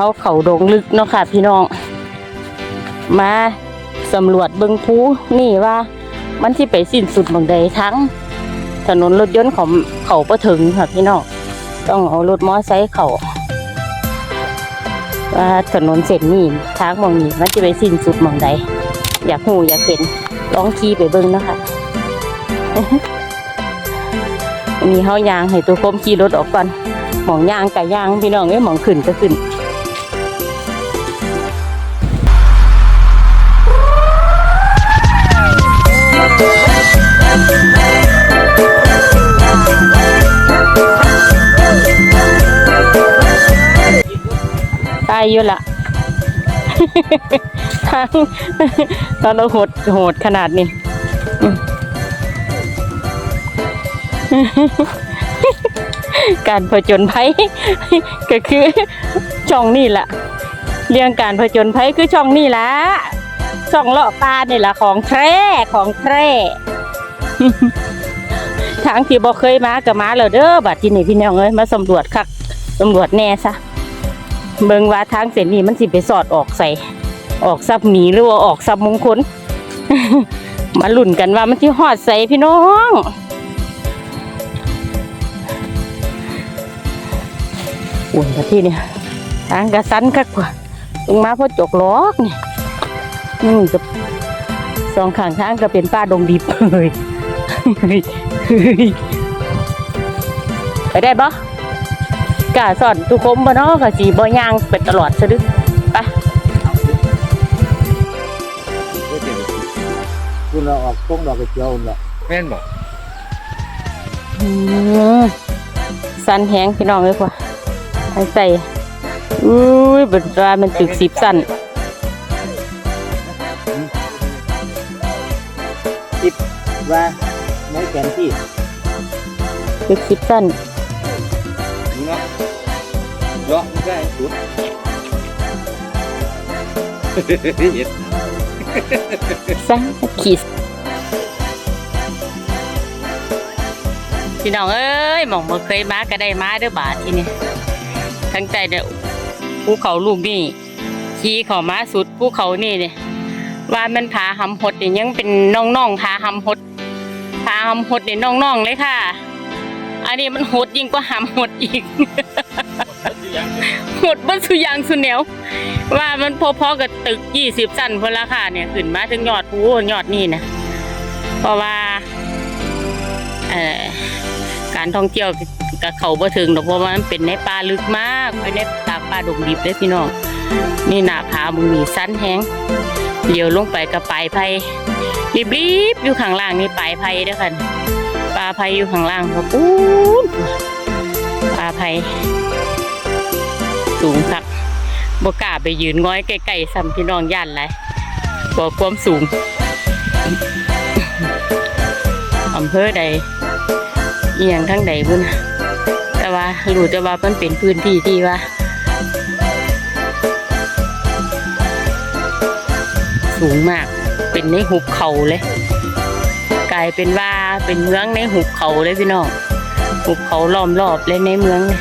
เขาเขาดงลึกเนาะค่ะ พี่น้อง มาสำรวจเบิงภูนี่ว่า มันที่ไปสิ้นสุดบางใดทั้ง ถนนรถยนต์ของเขาประถึงค่ะพี่น้องต้องเอารถมอไซค์เขาว่าถนนเส้นนี้ทางมองนี้มันจะไปสิ้นสุดมองใด อยากหูอยากเห็นลองขี่ไปเบิ่งเนาะคะอันนี้เฮายางให้ตัวคมขี่รถออกก่อนหมองยางกับยางพี่น้องเอ้ยหมองขึ้นก็ขึ้น ตายอยู่ละทางตอนเราโหดโหดขนาดนี้การผจญภัยก็คือช่องนี่แหละเรื่องการผจญภัยคือช่องนี่แหละช่องเลาะปลานี่แหละของแท้ของแท้ทางที่บ่เคยมาก็มาแล้วเด้อบัดที่นี่พี่น้องเอ้ยมาสำรวจคักสำรวจแน่ซะ เบิ่งว่าทางเส้นนี้มันสิไปสอดออกใส่ ออกซับหมีหรือว่าออกซับมงคล มาลุ่นกันว่ามันที่หอดใส่พี่น้องอุ่นกะที่เนี่ยทางกระสันคักกว่าลงมาเพราะจกล้อกนี่อืมกับสองข้างทางก็เป็นป้าดงดิบเฮ้ยเฮ้ยเฮ้ยไปได้ปะ กาสอนทุกคมบ่เนาะก็สิบ่ย่างไปตลอดซะดึไปคุณเราออกต้งดอกกระเจียวละแม่นบอกอืมสันแหงพี่น้องเอ้ยกว่าให้ใส่อุ้ยเบิดว่ามันตึกสิบสันว่าไม่แกนที่ตึกสิบสันนี่เนาะ เลาะมันได้สุดเห็ดสังขีดพี่น้องเอ้ยมองบ่เคยมาก็ได้มาเด้อบาทที่นี่ทั้งใจเด้อภูเขาลูกนี่ขี่เขามาสุดภูเขานี่เนี่ยว่ามันผาหำหดนี่ยังเป็นน้องๆผาหำหดผาหำหดนี่น้องๆเลยค่ะ อันนี้มันหดยิ่งกว่าหำหดอีก หดเบิ้สุยางสุแนว ว่ามันพอๆกับตึกยี่สิบสั้นพนละค่ะเนี่ยขึ้นมาถึงยอดภูยอดนี่นะเพราะว่าการท่องเที่ยวกับเขาบ่ถึงหรอกเพราะว่ามันเป็นในป่าลึกมากไปในตากป่าดงดิบเลยพี่น้องนี่หน้าผามึงมีสั้นแฮงเลี้ยวลงไปกับปลายไผ่รีบๆอยู่ข้างล่างนี่ปลายไผ่เด้อค่ะปลาไผ่อยู่ข้างล่างครับปูปลาไผ่ สูงคักบ่กล้าไปยืนง้อยใกล้ๆซ้ำพี่น้องย่านไรบ่ความสูงอำเภอใดเอียงทั้งใดบุ่นแต่ว่ารู้แต่ว่ามันเป็นพื้นที่ที่ว่า สูงมากเป็นในหุบเขาเลย กลายเป็นว่าเป็นเมืองในหุบเขาเลยพี่น้องหุบเขาล้อมรอบเลยในเมืองเนี่ย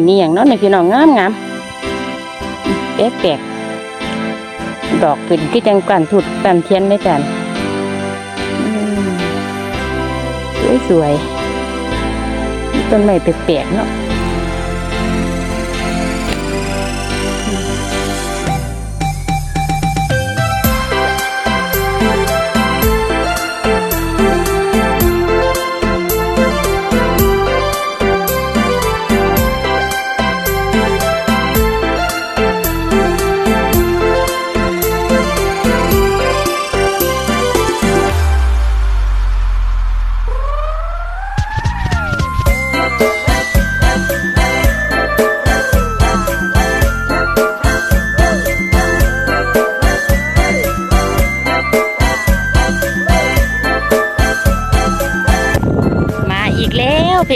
นนี้อย่างเน้อยพี่น้องงามงามแปลกแปลกดอกเป็นที่จังกันถุดกันเทียนด้วยกันสวยสวยๆต้นไม้แปลกๆเนาะ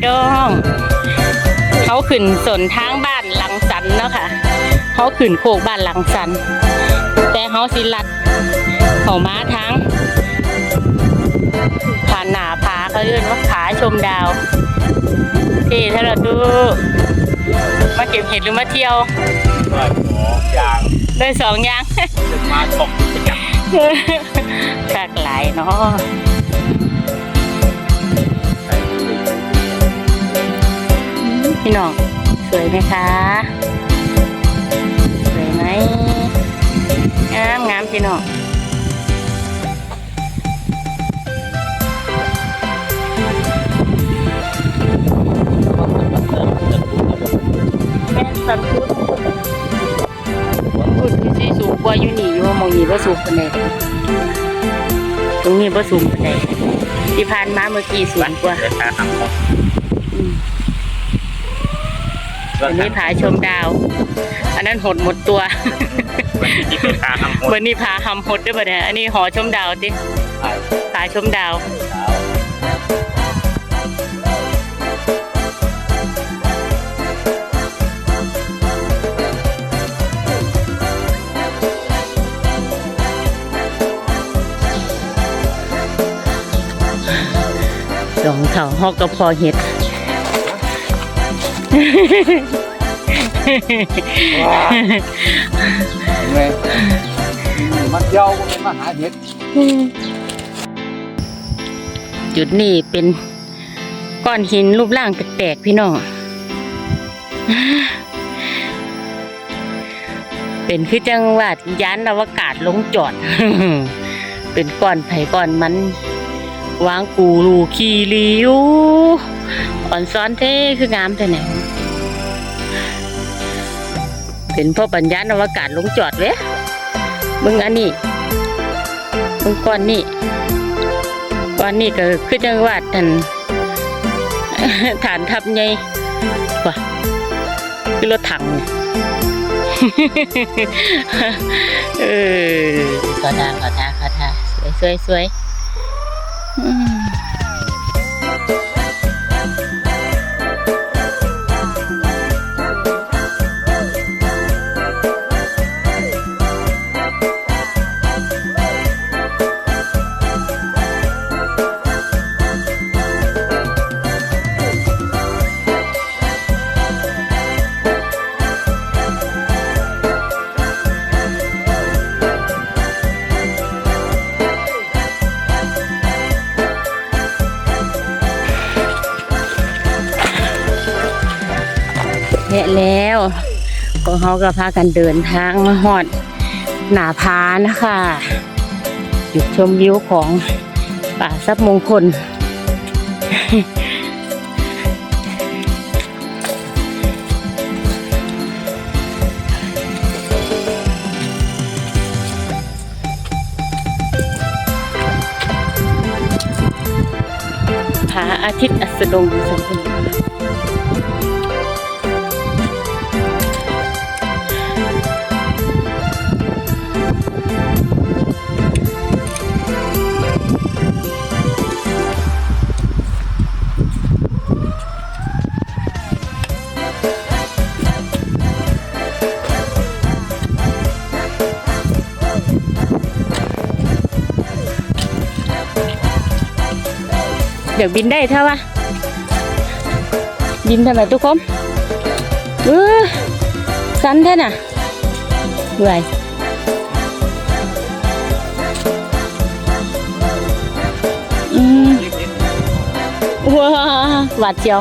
พี่น้อง เขาขึ้นสนทางบ้านหลังสันเนาะค่ะ เขาขึ้นโคกบ้านหลังสัน แต่เขาสิลัดเขามาทางผ่านหนาผาเขาเรียกว่าผาชมดาวที่ถ้าเราดูมาเก็บเห็ดหรือมาเที่ยวว่าสองอย่างได้สองอย่างเป็นมาตกประจักษ์หลากหลายเนาะ พี่น้องสวยไหมคะ สวยไหมงามงามพี่น้องแม่นสันพุทธพุทธคือสีสูงกว่าอยู่นี่อยู่มองนี่ว่าสูงปานใดตรงนี้ว่าสูงปานใดที่ผ่านมาเมื่อกี้สูงกว่าอืม วันนี้ผาชมดาว อันนั้นหดหมดตัว วันนี้เป็นขาทำหมดวันนี้ผาหำหดด้วยป่ะเนี่ยอันนี้หอชมดาวติผาชมดาวสองเถาหอกกระพอเห็ด ไงมันเยาวมันมาหาเห็ดจุดนี้เป็นก้อนหินรูปร่างแปลกๆพี่น้องเป็นคือจังหวัดยานอวกาศลงจอด เป็นก้อนไผ่ก้อนมันวางกูรูขี่ลิวอ่อนซ้อนเท่คืองามแต่ไหน เป็นพ่อปัญญาอวกาศลงจอดเว้ยมึงอันนี้มึงก้อนนี้ก้อนนี้ก็คือจังหวัดท่านฐานทัพใหญ่ว่ะคือรถถังเนี่ยเออขอทาขอทาขอทาสวยสวยสวยอืม แล้วพวกเขาก็พากันเดินทางมาหอดหนาพานะคะหยุดชมวิวของป่าซับมงคล พระอาทิตย์อัสดงสัมพันธ์ เดี๋ยวบินได้เท่าวะบินทำไมทุกคนเออสันแท้น่ะเบื่อยอืมว้าหวาดเจียว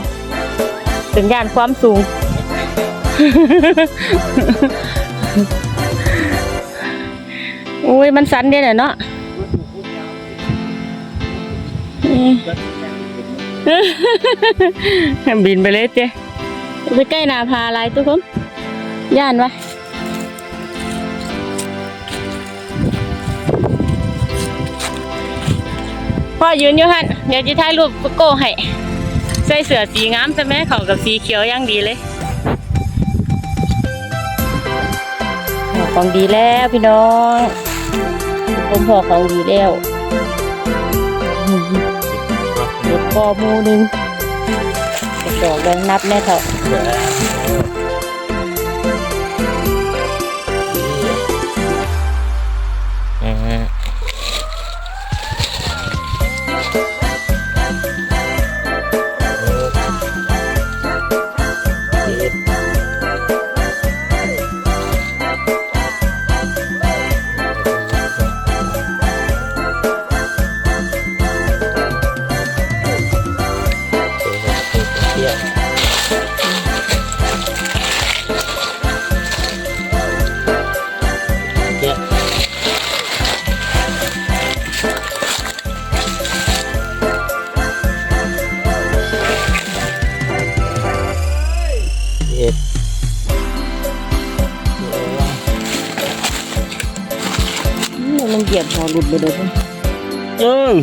ถึงยานความสูงโอ้ยมันสันเด้น่ะเนาะ บินไปเลยเจ๊ไปใกล้นาพาอะไรทุกคนย่านวะพ่อยืนอยู่หันเดี๋ยวจะถ่ายรูปโก้ให้ใส่เสื้อสีงามใช่ไหมเขากับสีเขียวย่างดีเลยของดีแล้วพี่น้องผมพอของดีแล้ว เด็กอหมูหนึงเด็กดอกแดงนับแน่เถอะ มมันเหยียบหัวหลุดไปเลยเพิ่นเอ้ย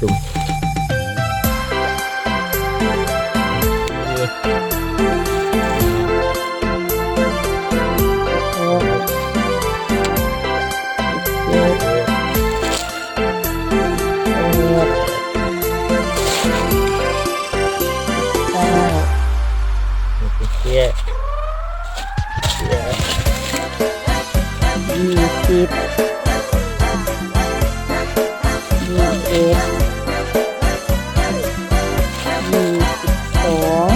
ตุ่มโอ้เจ็ดแปดเเจี๊ยบยี่สิบยี่เอ็ดยี่สิบสอง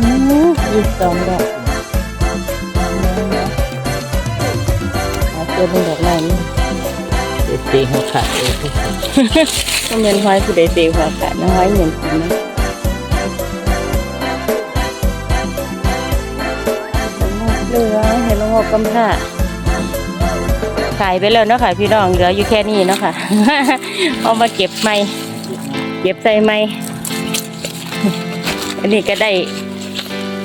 ยี่สิบสองดอกเจอเป็นดอกไม้นี่ตีหัวขาดเองก็เงินห้อยคือได้เสียหัวขาดนะห้อยเงินกินนะ อกกำผ้าขายไปแล้วเนาะค่ะพี่น้องเหลืออยู่แค่นี้เนาะค่ะ เอามาเก็บใหม่เก็บใส่ไหมอันนี้ก็ได้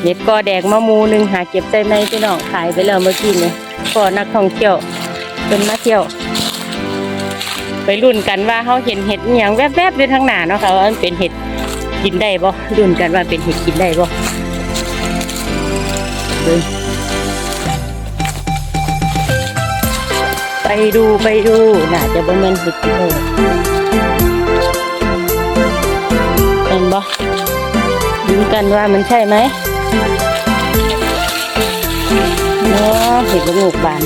เห็ดกอแดงมะมูหนึ่งหาเก็บใส่ไหมพี่น้องขายไปแล้วเมื่อกี้เนี่ยก็นักท่องเที่ยวเป็นมาเที่ยว ไปรุ่นกันว่าเขาเห็นเห็ดอย่างแวบๆอยู่ทางหน้าเนาะค่ะว่ามันเป็นเห็ดกินได้บ่รุ่นกันว่าเป็นเห็ดกินได้บ่เบิ่ง ไปดูไปดูน่าจะบ่แม่นเห็ดกินได้เห็นบ่ดูกันว่ามันใช่ไหมเนาะเห็ดลูกบาน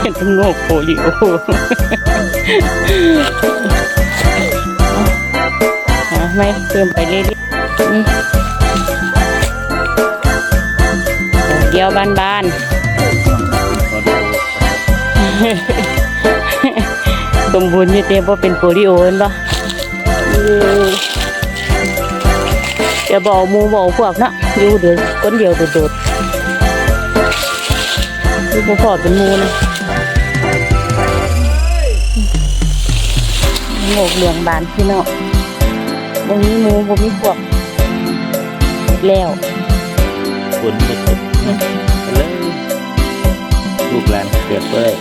เห็นเป็นโงกโปลิโอหา ไม่เติมไปเรื่อยๆเดียวบานๆสมบูรณ์อยู่เต็มว่าเป็นโปลิโอเห็นปะอืมเดี๋ยวบอกมูบอกพวกนะอยู่เดี๋ยวคนเดียวโดดๆดูบ่พอเป็นมูนะโงกเหลืองบานพี่เนาะบ่มีหมูผมมีขวบแล้วฝนจะตกเลยลูกหลานเกิดเลย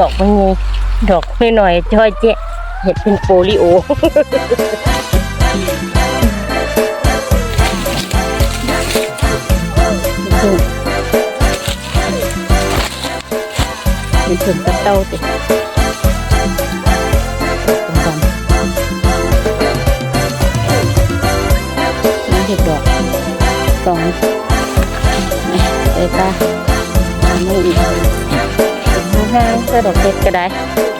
ดอกมันไงดอกไม่หน่อยๆจ้อยเจ๊ะเห็ดเป็นโปลิโอเป็นถึงกระเต้าตินี่เห็ดดอกสองไปป้าทำไม่อีก ห้างๆก็ดอกเห็ดก็ได้